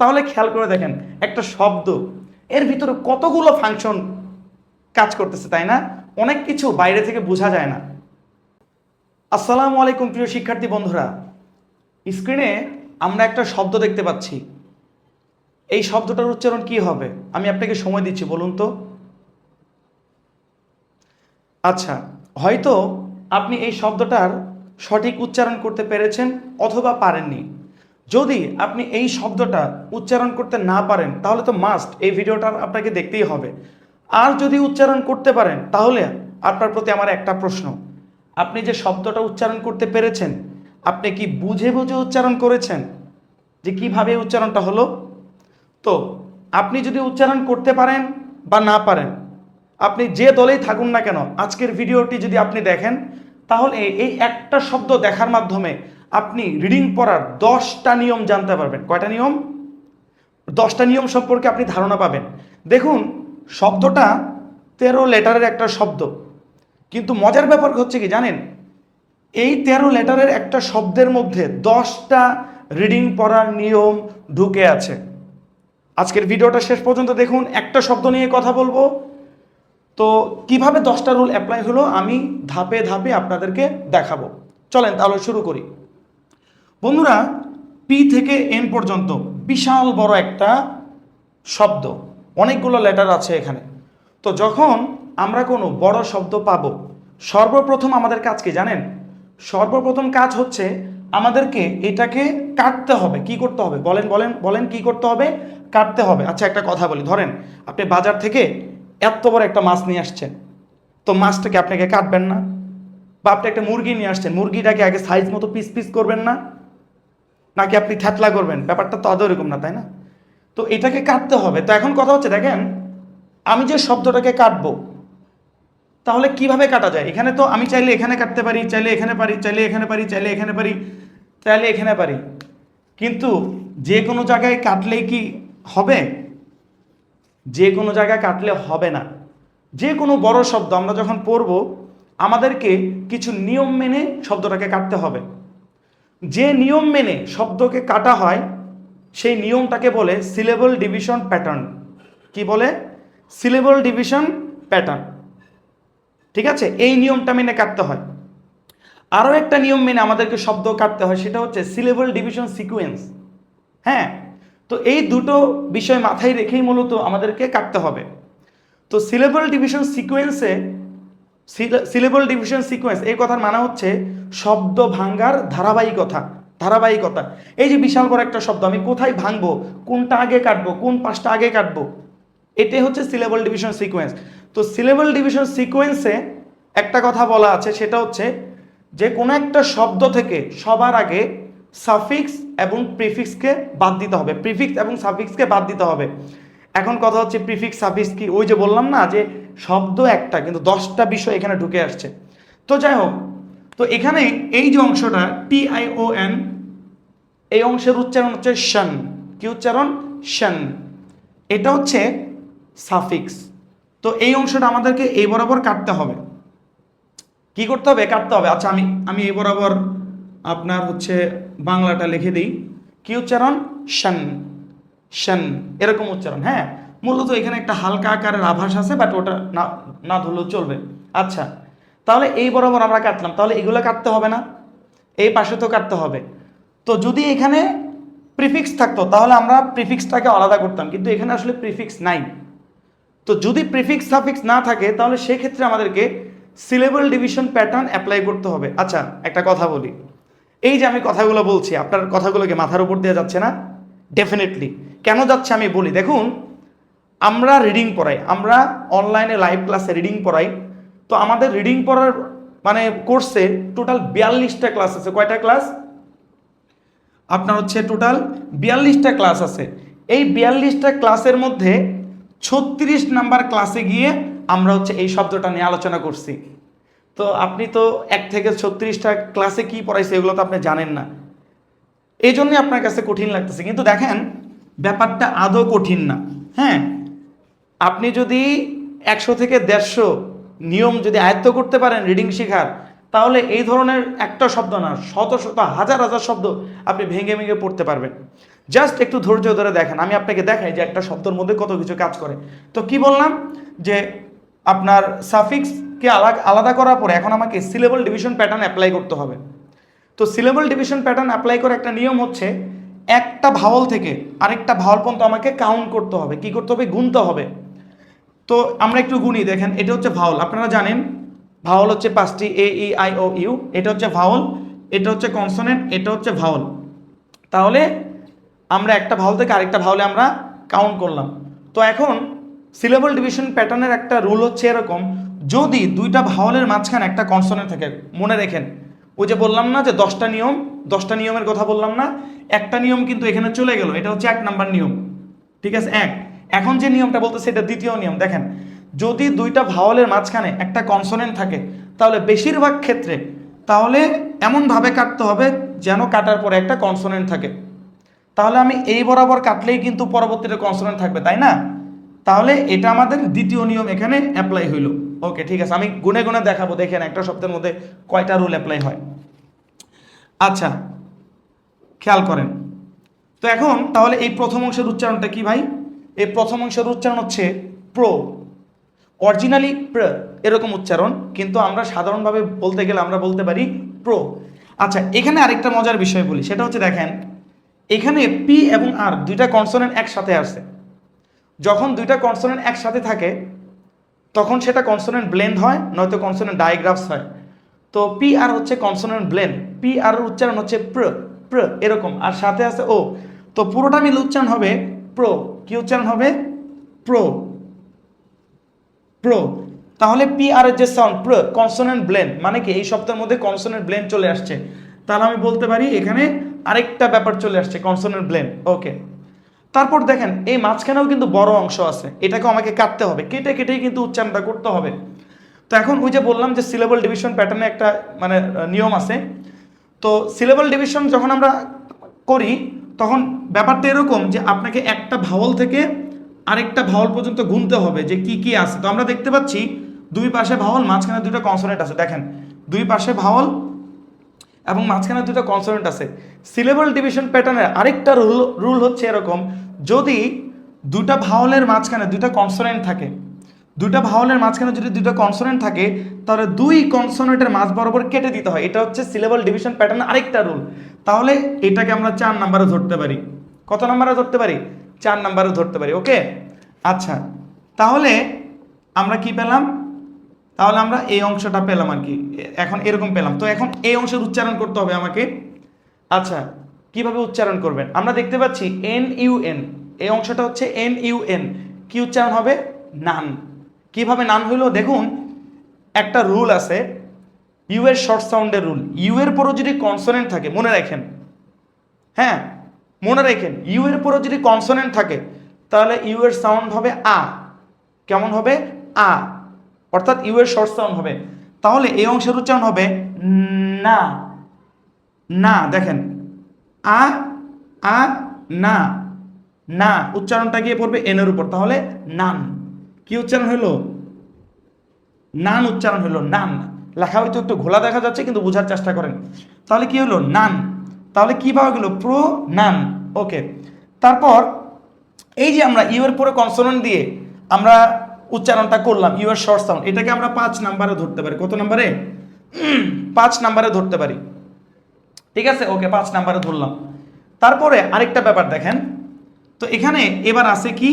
তাহলে খেয়াল করে দেখেন, একটা শব্দ, এর ভিতরে কতগুলো ফাংশন কাজ করতেছে, তাই না? অনেক কিছু বাইরে থেকে বোঝা যায় না। আসসালামু আলাইকুম, প্রিয় শিক্ষার্থী বন্ধুরা। স্ক্রিনে আমরা একটা শব্দ দেখতে পাচ্ছি। এই শব্দটার উচ্চারণ কি হবে? আমি আপনাকে সময় দিচ্ছি, বলুন তো। আচ্ছা হয়তো আপনি এই শব্দটার সঠিক উচ্চারণ করতে পেরেছেন অথবা পারেননি। যদি আপনি এই শব্দটা উচ্চারণ করতে না পারেন, তাহলে তো মাস্ট এই ভিডিওটা আপনাকে দেখতেই হবে। আর যদি উচ্চারণ করতে পারেন, তাহলে আপনার প্রতি আমার একটা প্রশ্ন। আপনি যে শব্দটা উচ্চারণ করতে পেরেছেন, আপনি কি বুঝে বুঝে উচ্চারণ করেছেন? যে কীভাবে উচ্চারণটা হলো? তো, আপনি যদি উচ্চারণ করতে পারেন বা না পারেন, আপনি যে দলেই থাকুন না কেন, আজকের ভিডিওটি যদি আপনি দেখেন, তাহলে এই একটা শব্দ দেখার মাধ্যমে আপনি রিডিং পড়ার দশটা নিয়ম জানতে পারবেন। কয়টা নিয়ম? দশটা নিয়ম সম্পর্কে আপনি ধারণা পাবেন। দেখুন, শব্দটা তেরো লেটারের একটা শব্দ। কিন্তু মজার ব্যাপার হচ্ছে কি জানেন? এই তেরো লেটারের একটা শব্দের মধ্যে দশটা রিডিং পড়ার নিয়ম ঢুকে আছে। আজকের ভিডিওটা শেষ পর্যন্ত দেখুন। একটা শব্দ নিয়ে কথা বলব। তো কীভাবে দশটা রুল অ্যাপ্লাই হলো আমি ধাপে ধাপে আপনাদেরকে দেখাবো। চলেন তাহলে শুরু করি। বন্ধুরা, পি থেকে এন পর্যন্ত বিশাল বড় একটা শব্দ। অনেকগুলো লেটার আছে এখানে। তো যখন আমরা কোনো বড় শব্দ পাব, সর্বপ্রথম আমাদের কাজ কি জানেন? সর্বপ্রথম কাজ হচ্ছে আমাদেরকে এটাকে কাটতে হবে। কি করতে হবে? বলেন বলেন বলেন কি করতে হবে? কাটতে হবে। আচ্ছা একটা কথা বলি। ধরেন, আপনি বাজার থেকে এত বড় একটা মাছ নিয়ে আসছেন। তো মাছটাকে আপনাকে কাটবেন না। বা আপনি একটা মুরগি নিয়ে আসছেন। মুরগিটাকে আগে সাইজ মতো পিস পিস করবেন না। নাকি আপনি থ্যাতলা করবেন? ব্যাপারটা তো আদৌ এরকম না, তাই না? তো এটাকে কাটতে হবে। তো এখন কথা হচ্ছে, দেখেন, আমি যে শব্দটাকে কাটবো, তাহলে কীভাবে কাটা যায়? এখানে তো আমি চাইলে এখানে কাটতে পারি, চাইলে এখানে পারি, চাইলে এখানে পারি, চাইলে এখানে পারি, চাইলে এখানে পারি। কিন্তু যে কোনো জায়গায় কাটলেই কি হবে? যে কোনো জায়গায় কাটলে হবে না। যে কোনো বড় শব্দ আমরা যখন পড়ব, আমাদেরকে কিছু নিয়ম মেনে শব্দটাকে কাটতে হবে। যে নিয়ম মেনে শব্দকে কাটা হয়, সেই নিয়মটাকে বলে সিলেবল ডিভিশন প্যাটার্ন কি বলে? সিলেবল ডিভিশন প্যাটার্ন ঠিক আছে? এই নিয়মটা মেনে কাটতে হয়। আরও একটা নিয়ম মেনে আমাদেরকে শব্দ কাটতে হয়, সেটা হচ্ছে সিলেবল ডিভিশন সিকোয়েন্স হ্যাঁ? তো এই দুটো বিষয় মাথায় রেখেই মূলত আমাদেরকে কাটতে হবে। তো সিলেবল ডিভিশন সিকোয়েন্সে সিলেবল ডিভিশন সিকোয়েন্স এই কথার মানে হচ্ছে শব্দ ভাঙ্গার ধারাবাহিকতা ধারাবাহিকতা। এই যে বিশাল বড় একটা শব্দ, আমি কোথায় ভাঙবো? কোনটা আগে কাটবো? কোন পাঁচটা আগে কাটবো? এটাই হচ্ছে সিলেবল ডিভিশন সিকোয়েন্স তো সিলেবল ডিভিশন সিকোয়েন্সে একটা কথা বলা আছে, সেটা হচ্ছে যে কোনো একটা শব্দ থেকে সবার আগে সাফিক্স এবং প্রিফিক্সকে বাদ দিতে হবে। প্রিফিক্স এবং সাফিক্সকে বাদ দিতে হবে। এখন কথা হচ্ছে প্রিফিক্স সাফিক্স কি? ওই যে বললাম না যে শব্দ একটা, কিন্তু দশটা বিষয় এখানে ঢুকে আসছে। তো যাই হোক, তো এখানে এই যে অংশটা টি আই ও এন এই অংশের উচ্চারণ হচ্ছে শন কি উচ্চারণ? শন এটা হচ্ছে সাফিক্স তো এই অংশটা আমাদেরকে এই বরাবর কাটতে হবে। কি করতে হবে? কাটতে হবে। আচ্ছা আমি আমি এই বরাবর আপনার হচ্ছে বাংলাটা লিখে দিই। কি উচ্চারণ? শন শন, এরকম উচ্চারণ হ্যাঁ? মূলত এখানে একটা হালকা আকারের আভাস আছে বাট ওটা না না ধরলেও চলবে। আচ্ছা তাহলে এই বরাবর আমরা কাটলাম, তাহলে এগুলো কাটতে হবে না? এই পাশে তো কাটতে হবে। তো যদি এখানে প্রিফিক্স থাকতো, তাহলে আমরা প্রিফিক্সটাকে আলাদা করতাম, কিন্তু এখানে আসলে প্রিফিক্স নাই। তো যদি প্রিফিক্স সাফিক্স না থাকে, তাহলে সেক্ষেত্রে আমাদেরকে সিলেবল ডিভিশন প্যাটার্ন অ্যাপ্লাই করতে হবে। আচ্ছা একটা কথা বলি। এই যে আমি কথাগুলো বলছি, আপনার কথাগুলোকে মাথার উপর দেওয়া যাচ্ছে না। ডেফিনেটলি কেন যাচ্ছে আমি বলি? দেখুন, আমরা রিডিং পড়াই, আমরা অনলাইনে লাইভ ক্লাসে রিডিং পড়াই, তো আমাদের রিডিং পড়ার মানে কোর্সে টোটাল বিয়াল্লিশটা ক্লাস আছে। কয়টা ক্লাস আপনার হচ্ছে টোটাল বিয়াল্লিশটা ক্লাস আছে। এই বিয়াল্লিশটা ক্লাসের মধ্যে ছত্রিশ নাম্বার ক্লাসে গিয়ে আমরা হচ্ছে এই শব্দটা নিয়ে আলোচনা করছি। তো আপনি তো এক থেকে ছত্রিশটা ক্লাসে কি পড়াইছে এগুলো তো আপনি জানেন না। এই জন্যই আপনার কাছে কঠিন লাগতেছে। কিন্তু দেখেন, ব্যাপারটা আদৌ কঠিন না। হ্যাঁ আপনি যদি একশো থেকে দেড়শো নিয়ম যদি আয়ত্ত করতে পারেন রিডিং শেখার, তাহলে এই ধরনের একটা শব্দ না শত শত হাজার হাজার শব্দ আপনি ভেঙে ভেঙে পড়তে পারবেন। জাস্ট একটু ধৈর্য ধরে দেখেন, আমি আপনাকে দেখাই যে একটা শব্দের মধ্যে কত কিছু কাজ করে। তো কি বললাম? যে আপনার সাফিক্সকে আলাদা আলাদা করার পরে এখন আমাকে সিলেবল ডিভিশন প্যাটার্ন অ্যাপ্লাই করতে হবে। তো সিলেবল ডিভিশন প্যাটার্ন অ্যাপ্লাই করে একটা নিয়ম হচ্ছে, একটা ভাওয়াল থেকে আরেকটা ভাওয়াল পর্যন্ত আমাকে কাউন্ট করতে হবে। কি করতে হবে? গুনতে হবে। তো আমরা একটু গুনি, দেখেন, এটা হচ্ছে ভাওয়াল আপনারা জানেন ভাওয়াল হচ্ছে পাঁচটি এ ই আই ও ইউ এটা হচ্ছে ভাওয়াল এটা হচ্ছে কনসোনেন্ট এটা হচ্ছে ভাওয়াল তাহলে আমরা একটা ভাওয়াল থেকে আরেকটা ভাওয়ালে আমরা কাউন্ট করলাম। তো এখন সিলেবল ডিভিশন প্যাটার্নের একটা রুল হচ্ছে এরকম, যদি দুইটা ভাওয়ালের মাঝখানে একটা কনসোনেন্ট থাকে, মনে রেখেন ওই যে বললাম না যে দশটা নিয়ম, দশটা নিয়মের কথা বললাম না, একটা নিয়ম কিন্তু এখানে চলে গেল, এটা হচ্ছে এক নাম্বার নিয়ম, ঠিক আছে? এক। এখন যে নিয়মটা বলতেছে, এটা দ্বিতীয় নিয়ম, দেখেন, যদি দুইটা ভাওয়ালের মাঝখানে একটা কনসোনেন্ট থাকে, তাহলে বেশিরভাগ ক্ষেত্রে, তাহলে এমনভাবে কাটতে হবে যেন কাটার পরে একটা কনসোনেন্ট থাকে। তাহলে আমি এই বরাবর কাটলেই কিন্তু পরবর্তীতে কনসোনেন্ট থাকবে, তাই না? তাহলে এটা আমাদের দ্বিতীয় নিয়ম এখানে অ্যাপ্লাই হইল। ওকে ঠিক আছে। আমি গুনে গুনে দেখাবো, দেখেন একটা সপ্তাহের মধ্যে কয়টা রুল অ্যাপ্লাই হয়। আচ্ছা খেয়াল করেন। তো এখন তাহলে এই প্রথম অংশের উচ্চারণটা কি ভাই? এই প্রথম অংশের উচ্চারণ হচ্ছে প্রো অরিজিনালি প্র এরকম উচ্চারণ, কিন্তু আমরা সাধারণভাবে বলতে গেলে আমরা বলতে পারি প্রো আচ্ছা এখানে আরেকটা মজার বিষয় বলি, সেটা হচ্ছে দেখেন, এখানে পি এবং আর দুইটা কনসোনেন্ট একসাথে আসছে যখন দুইটা কনসোনেন্ট একসাথে থাকে তখন সেটা কনসোনেন্ট ব্লেন্ড হয়, নয়তো কনসোনেন্ট ডায়াগ্রাফস হয়। তো পি আর হচ্ছে কনসোনেন্ট ব্লেন্ড পি আর উচ্চারণ হচ্ছে প্র প্র, এরকম। আর সাথে আছে ও তো পুরোটা মিলে উচ্চারণ হবে প্রো। কি উচ্চারণ হবে? প্রো। প্রো। তাহলে পি আর যে সাউন্ড প্র কনসোনেন্ট ব্লেন্ড মানে কি? এই সপ্তাহের মধ্যে কনসোনেন্ট ব্লেন্ড চলে আসছে। তাহলে আমি বলতে পারি এখানে আরেকটা ব্যাপার চলে আসছে কনসোনেন্ট ব্লেন্ড ওকে তারপর দেখেন, এই মাঝখানেও কিন্তু বড় অংশ আছে। এটাকে আমাকে কাটতে হবে। কেটে কেটেই কিন্তু উচ্চারণটা করতে হবে। তো এখন ওই যে বললাম যে সিলেবল ডিভিশন প্যাটার্নে একটা মানে নিয়ম আছে। তো সিলেবল ডিভিশন যখন আমরা করি, তখন ব্যাপারটা এরকম যে আপনাকে একটা ভাওয়াল থেকে আরেকটা ভাওয়াল পর্যন্ত গুনতে হবে যে কি কি আছে। তো আমরা দেখতে পাচ্ছি, দুই পাশে ভাওয়াল মাঝখানে দুটো কনসোনেন্ট আছে। দেখেন, দুই পাশে ভাওয়াল এবং মাঝখানে দুটো কনসোনেন্ট আছে। সিলেবল ডিভিশন প্যাটার্নের আরেকটা রুল রুল হচ্ছে এরকম যদি দুটা ভাওয়ালের মাঝখানে দুটা কনসোনেন্ট থাকে, দুটা ভাওয়ালের মাঝখানে যদি দুটো কনসোনেন্ট থাকে, তাহলে দুই কনসোনেন্টের মাঝ বরাবর কেটে দিতে হয়। এটা হচ্ছে সিলেবল ডিভিশন প্যাটার্নের আরেকটা রুল তাহলে এটাকে আমরা চার নাম্বারে ধরতে পারি। কত নাম্বারে ধরতে পারি? চার নাম্বারে ধরতে পারি ওকে আচ্ছা তাহলে আমরা কি পেলাম? তাহলে আমরা এই অংশটা পেলাম আর কি। এখন এরকম পেলাম। তো এখন এই অংশের উচ্চারণ করতে হবে আমাকে। আচ্ছা কীভাবে উচ্চারণ করবেন? আমরা দেখতে পাচ্ছি এন ইউ এন এই অংশটা হচ্ছে এন ইউ এন কি উচ্চারণ হবে? নান। কীভাবে নান হইল? দেখুন, একটা রুল আছে ইউ এর শর্ট সাউন্ডের রুল ইউ এর পরও যদি কনসোনেন্ট থাকে, মনে রাখেন হ্যাঁ মনে রাখেন ইউ এর পরও যদি কনসোনেন্ট থাকে, তাহলে ইউ এর সাউন্ড হবে আ। কেমন হবে? আ। অর্থাৎ ইউ এর শর্ট সাউন্ড হবে। তাহলে এই অংশের উচ্চারণ হবে না। না, দেখেন আ আ, না না, উচ্চারণটা গিয়ে পড়বে এনের উপর। তাহলে নান। কি উচ্চারণ হলো নান উচ্চারণ হলো নান। লেখা হয়তো একটু ঘোলা দেখা যাচ্ছে, কিন্তু বোঝার চেষ্টা করেন। তাহলে কি হলো নান। তাহলে কি পাওয়া গেল? Pronoun. ওকে। তারপর এই যে আমরা ইউ এর পরে কনসোনেন্ট দিয়ে আমরা উচ্চারণটা করলাম, ইউ এর শর্ট সাউন্ড এটাকে আমরা পাঁচ নাম্বারে ধরতে পারি। কত নাম্বারে? পাঁচ নাম্বারে ধরতে পারি। ঠিক আছে? ওকে, পাঁচ নাম্বারে ধরলাম। তারপরে আরেকটা ব্যাপার দেখেন। তো এখানে এবার আছে কি?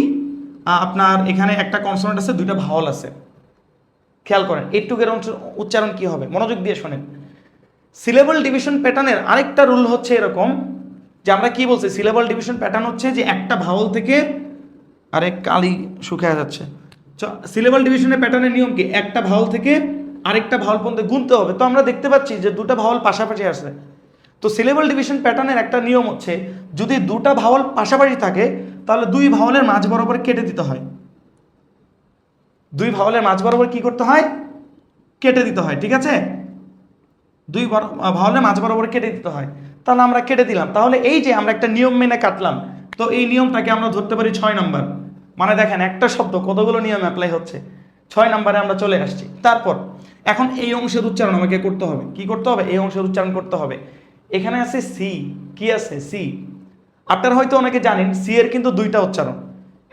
আপনার এখানে একটা কনসোনেন্ট আছে, দুইটা ভাওয়াল আছে। খেয়াল করেন এইটুকের অংশ উচ্চারণ কি হবে? মনোযোগ দিয়ে শোনেন। সিলেবল ডিভিশন প্যাটার্নের আরেকটা রুল হচ্ছে এরকম, যে আমরা কি বলছি? সিলেবল ডিভিশন প্যাটার্ন হচ্ছে যে একটা ভাওয়াল থেকে আরে কালি শুকিয়ে যাচ্ছে। সিলেবল ডিভিশনের প্যাটার্নের নিয়ম কি? একটা ভাওয়াল থেকে আরেকটা ভাওয়াল পর্যন্ত গুনতে হবে। তো আমরা দেখতে পাচ্ছি যে দুটো ভাওয়াল পাশাপাশি আসে তো সিলেবল ডিভিশন প্যাটার্নের একটা নিয়ম হচ্ছে, যদি দুটা ভাওয়াল পাশাপাশি থাকে, তাহলে দুই ভাওয়ালের মাঝ বরাবর কেটে দিতে হয়। দুই ভাওয়ালের মাঝ বরাবর কি করতে হয়? কেটে দিতে হয়, ঠিক আছে? দুই ভাওয়ালের মাঝ বরাবর কেটে দিতে হয়। তাহলে আমরা কেটে দিলাম। তাহলে এই যে আমরা একটা নিয়ম মেনে কাটলাম, তো এই নিয়মটাকে আমরা ধরতে পারি ছয় নাম্বার মানে দেখেন, একটা শব্দ কতগুলো নিয়ম অ্যাপ্লাই হচ্ছে। ছয় নাম্বারে আমরা চলে আসছি। তারপর, এখন এই অংশের উচ্চারণ আমাকে করতে হবে। কি করতে হবে? এই অংশের উচ্চারণ করতে হবে। এখানে আছে সি কি আছে? সি আপনারা হয়তো অনেকে জানেন সি এর কিন্তু দুইটা উচ্চারণ।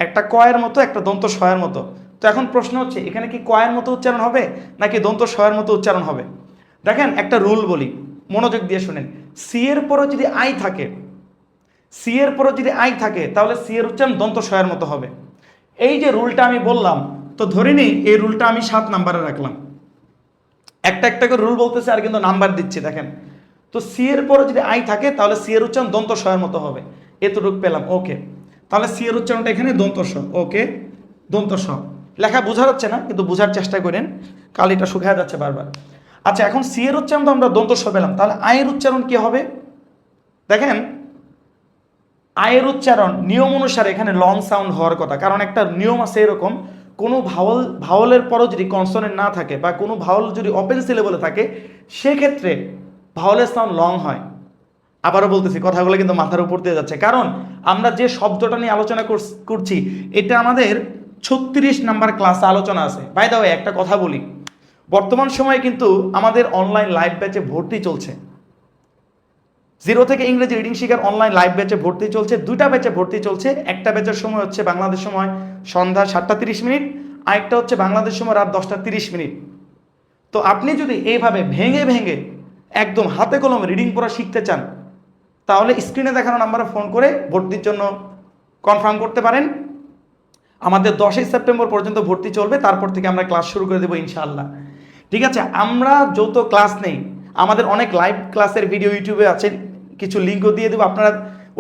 একটা কয়ের মতো, একটা দন্ত শয়ের মতো। তো এখন প্রশ্ন হচ্ছে, এখানে কি কয়ের মতো উচ্চারণ হবে, নাকি দন্ত শয়ের মতো উচ্চারণ হবে? দেখেন, একটা রুল বলি, মনোযোগ দিয়ে শুনেন। সি এর পরে যদি আই থাকে সি এর পরে যদি আই থাকে, তাহলে সি এর উচ্চারণ দন্ত শয়ের মতো হবে। এই যে রুলটা আমি বললাম, তো ধরে নিই, এই রুলটা আমি সাত নাম্বারে রাখলাম। একটা একটা করে রুল বলতেছে, আর কিন্তু নাম্বার দিচ্ছি, দেখেন। তো সি এর পরে যদি আই থাকে, তাহলে সি এর উচ্চারণ দন্ত শয়ের মতো হবে। এতটুকু পেলাম ওকে তাহলে সি এর উচ্চারণটা এখানে দন্ত স ওকে দন্ত স লেখা বোঝা যাচ্ছে না, কিন্তু বোঝার চেষ্টা করেন। কালিটা শুকায় যাচ্ছে বারবার। আচ্ছা এখন সি এর উচ্চারণ তো আমরা দন্ত স পেলাম, তাহলে আয়ের উচ্চারণ কি হবে? দেখেন আয়ের উচ্চারণ নিয়ম অনুসারে এখানে লং সাউন্ড হওয়ার কথা। কারণ একটা নিয়ম আছে এরকম, কোনো ভাওয়াল ভাওয়ালের পরও যদি কনসনেন্ট না থাকে বা কোনো ভাওয়াল যদি ওপেন সিলেবলে থাকে, সেক্ষেত্রে ভাওয়ালের সাউন্ড লং হয়। আবারও বলতেছি, কথাগুলো কিন্তু মাথার উপর দিয়ে যাচ্ছে। কারণ আমরা যে শব্দটা নিয়ে আলোচনা করছি, এটা আমাদের ছত্রিশ নাম্বার ক্লাসে আলোচনা আছে। বাই দা ওয়ে একটা কথা বলি। বর্তমান সময়ে কিন্তু আমাদের অনলাইন লাইভ ব্যাচে ভর্তি চলছে। জিরো থেকে ইংরেজি রিডিং শিখার অনলাইন লাইভ ব্যাচে ভর্তি চলছে। দুইটা ব্যাচে ভর্তি চলছে। একটা ব্যাচের সময় হচ্ছে বাংলাদেশ সময় সন্ধ্যা সাতটা তিরিশ মিনিট, আরেকটা হচ্ছে বাংলাদেশ সময় রাত দশটা তিরিশ মিনিট। তো আপনি যদি এইভাবে ভেঙে ভেঙে একদম হাতে কলমে রিডিং পড়া শিখতে চান, তাহলে স্ক্রিনে দেখানো নাম্বারে ফোন করে ভর্তির জন্য কনফার্ম করতে পারেন। আমাদের দশই সেপ্টেম্বর পর্যন্ত ভর্তি চলবে, তারপর থেকে আমরা ক্লাস শুরু করে দেবো ইনশাআল্লাহ। ঠিক আছে, আমরা যত ক্লাস নেই, আমাদের অনেক লাইভ ক্লাসের ভিডিও ইউটিউবে আছে, কিছু লিঙ্কও দিয়ে দেবো। আপনারা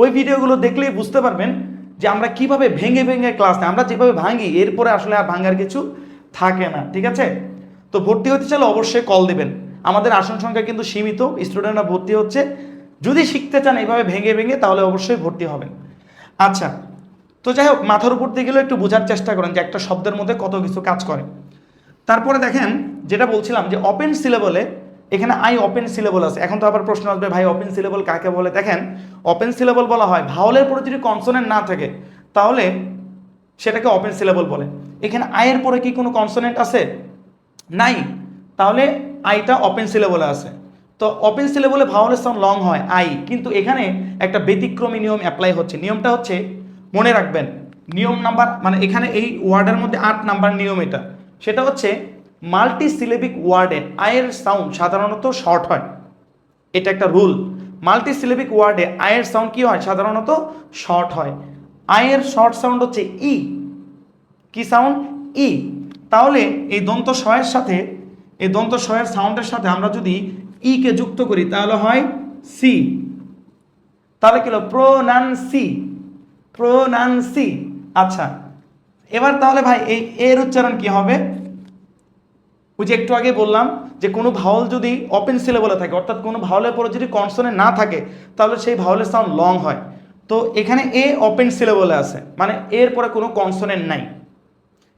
ওই ভিডিওগুলো দেখলেই বুঝতে পারবেন যে আমরা কীভাবে ভেঙে ভেঙে ক্লাস নেই, আমরা যেভাবে ভাঙি, এরপরে আসলে আর ভাঙার কিছু থাকে না, ঠিক আছে? তো ভর্তি হতে চাইলে অবশ্যই কল দেবেন। আমাদের আসন সংখ্যা কিন্তু সীমিত স্টুডেন্টরা ভর্তি হচ্ছে। যদি শিখতে চান এইভাবে ভেঙে ভেঙে, তাহলে অবশ্যই ভর্তি হবেন। আচ্ছা তো যাই হোক, মাথার উপর দিয়ে গেলেও একটু বোঝার চেষ্টা করেন যে একটা শব্দের মধ্যে কত কিছু কাজ করে। তারপরে দেখেন, যেটা বলছিলাম যে ওপেন সিলেবলে এখানে আই ওপেন সিলেবল আছে। এখন তো আবার প্রশ্ন আসবে, ভাই ওপেন সিলেবল কাকে বলে? দেখেন ওপেন সিলেবল বলা হয় ভাওলের পরে যদি কনসোনেন্ট না থাকে, তাহলে সেটাকে ওপেন সিলেবল বলে। এখানে আয়ের পরে কি কোনো কনসোনেন্ট আছে? নাই। তাহলে আইটা ওপেন সিলেবলে আছে। তো ওপেন সিলেবলে ভাওয়ালের সাউন্ড লং হয়, আই। কিন্তু এখানে একটা ব্যতিক্রমী নিয়ম অ্যাপ্লাই হচ্ছে। নিয়মটা হচ্ছে, মনে রাখবেন, নিয়ম নাম্বার মানে এখানে এই ওয়ার্ডের মধ্যে আট নাম্বার নিয়ম এটা। সেটা হচ্ছে মাল্টি সিলেবিক ওয়ার্ডে আয়ের সাউন্ড সাধারণত শর্ট হয়। এটা একটা রুল মাল্টি সিলেবিক ওয়ার্ডে আয়ের সাউন্ড কি হয়? সাধারণত শর্ট হয়। আয়ের শর্ট সাউন্ড হচ্ছে ই। কি সাউন্ড ই। তাহলে এই দন্ত শয়ের সাথে এই দন্ত শয়ের সাউন্ডের সাথে আমরা যদি ই কে যুক্ত করি, তাহলে হয় সি। তাহলে কি হলো? প্রোনান্সি। প্রোনান্সি। আচ্ছা এবার তাহলে ভাই, এই এর উচ্চারণ কি হবে? ওই যে একটু আগে বললাম যে কোনো ভাওয়াল যদি ওপেন সিলেবলে থাকে, অর্থাৎ কোনো ভাওয়ালের পরে যদি কনসনে না থাকে, তাহলে সেই ভাওয়ালের সাউন্ড লং হয়। তো এখানে এ ওপেন সিলেবলে আছে মানে এর পরে কোনো কনসোনেন্ট নাই।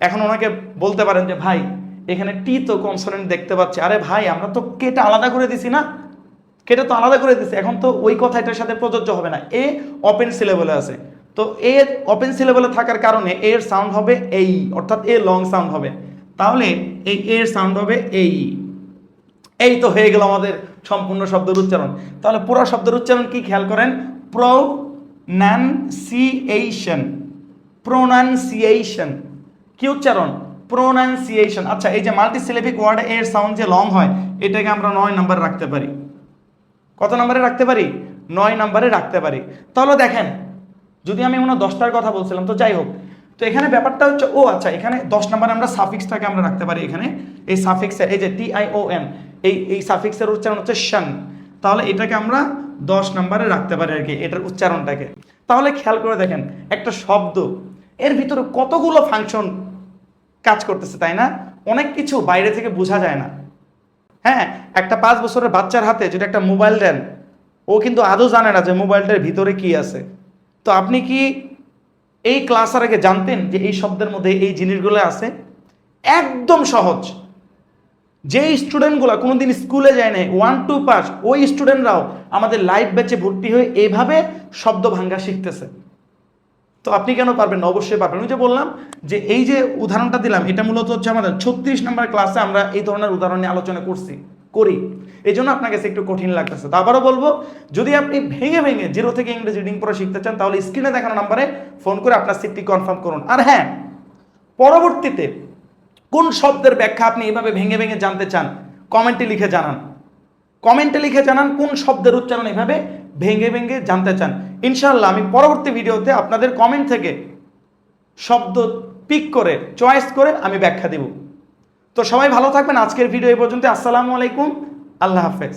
এখন ওনাকে বলতে পারেন যে, ভাই এখানে টি তো কনসোনেন্ট দেখতে পাচ্ছি। আরে ভাই, আমরা তো কেটা আলাদা করে দিছি না? কেটে তো আলাদা করে দিছি। এখন তো ওই কথাটার সাথে প্রযোজ্য হবে না। এ ওপেন সিলেবলে আছে। তো এ ওপেন সিলেবলে থাকার কারণে এর সাউন্ড হবে এই, অর্থাৎ এ লং সাউন্ড হবে। তাহলে এই এর সাউন্ড হবে এই। এই তো হয়ে গেল আমাদের সম্পূর্ণ শব্দের উচ্চারণ। তাহলে পুরো শব্দের উচ্চারণ কি খেয়াল করেন? প্রোনান্সিয়েশন। প্রোনান্সিয়েশন। কি উচ্চারণ? প্রোনান্সিয়েশন আচ্ছা এই যে মাল্টিসিলেবিক ওয়ার্ডে এর সাউন্ড যে লং হয়, এটাকে আমরা নয় নম্বরে রাখতে পারি। কত নম্বরে রাখতে পারি? নয় নম্বরে রাখতে পারি। তাহলে দেখেন, যদি আমি মনে দশটার কথা বলছিলাম, তো যাই হোক। তো এখানে ব্যাপারটা হচ্ছে, ও আচ্ছা এখানে দশ নম্বরে আমরা সাফিক্সটাকে আমরা রাখতে পারি এখানে। এই সাফিক্সের এই যে টি আই ও এন এই এই সাফিক্সের উচ্চারণ হচ্ছে শান তাহলে এটাকে আমরা দশ নম্বরে রাখতে পারি আর কি, এটার উচ্চারণটাকে। তাহলে খেয়াল করে দেখেন, একটা শব্দ, এর ভিতরে কতগুলো ফাংশন কাজ করতেছে, তাই না? অনেক কিছু বাইরে থেকে বোঝা যায় না। হ্যাঁ একটা পাঁচ বছরের বাচ্চার হাতে যদি একটা মোবাইল দেন, ও কিন্তু আদৌ জানে না যে মোবাইলটার ভিতরে কি আছে। তো আপনি কি এই ক্লাসের আগে জানতেন যে এই শব্দের মধ্যে এই জিনিসগুলো আছে? একদম সহজ। যে স্টুডেন্টগুলো কোনোদিন স্কুলে যায় নাই ওয়ান টু পাস ওই স্টুডেন্টরাও আমাদের লাইভ ব্যাচে ভর্তি হয়ে এইভাবে শব্দ ভাঙ্গা শিখতেছে। তো আপনি কেন পারবেন অবশ্যই পারবেন। ওই যে বললাম যে এই যে উদাহরণটা দিলাম, এটা মূলত হচ্ছে আমাদের ছত্রিশ নম্বর ক্লাসে আমরা এই ধরনের উদাহরণ নিয়ে আলোচনা করছি, করি। এই জন্য আপনার কাছে একটু কঠিন লাগতেছে। তো আবারও বলব, যদি আপনি ভেঙে ভেঙে জিরো থেকে ইংরেজি রিডিং পড়া শিখতে চান, তাহলে স্ক্রিনে দেখানো নাম্বারে ফোন করে আপনার সিটটি কনফার্ম করুন। আর হ্যাঁ পরবর্তীতে কোন শব্দের ব্যাখ্যা আপনি এভাবে ভেঙে ভেঙে জানতে চান কমেন্টে লিখে জানান। কমেন্টে লিখে জানান কোন শব্দের উচ্চারণ এভাবে ভেঙে ভেঙে জানতে চান। ইনশাল্লাহ আমি পরবর্তী ভিডিওতে আপনাদের কমেন্ট থেকে শব্দ পিক করে চয়েস করে আমি ব্যাখ্যা দেব। তো সবাই ভালো থাকবেন। আজকের ভিডিও এই পর্যন্ত আসসালামু আলাইকুম। আল্লাহ হাফেজ।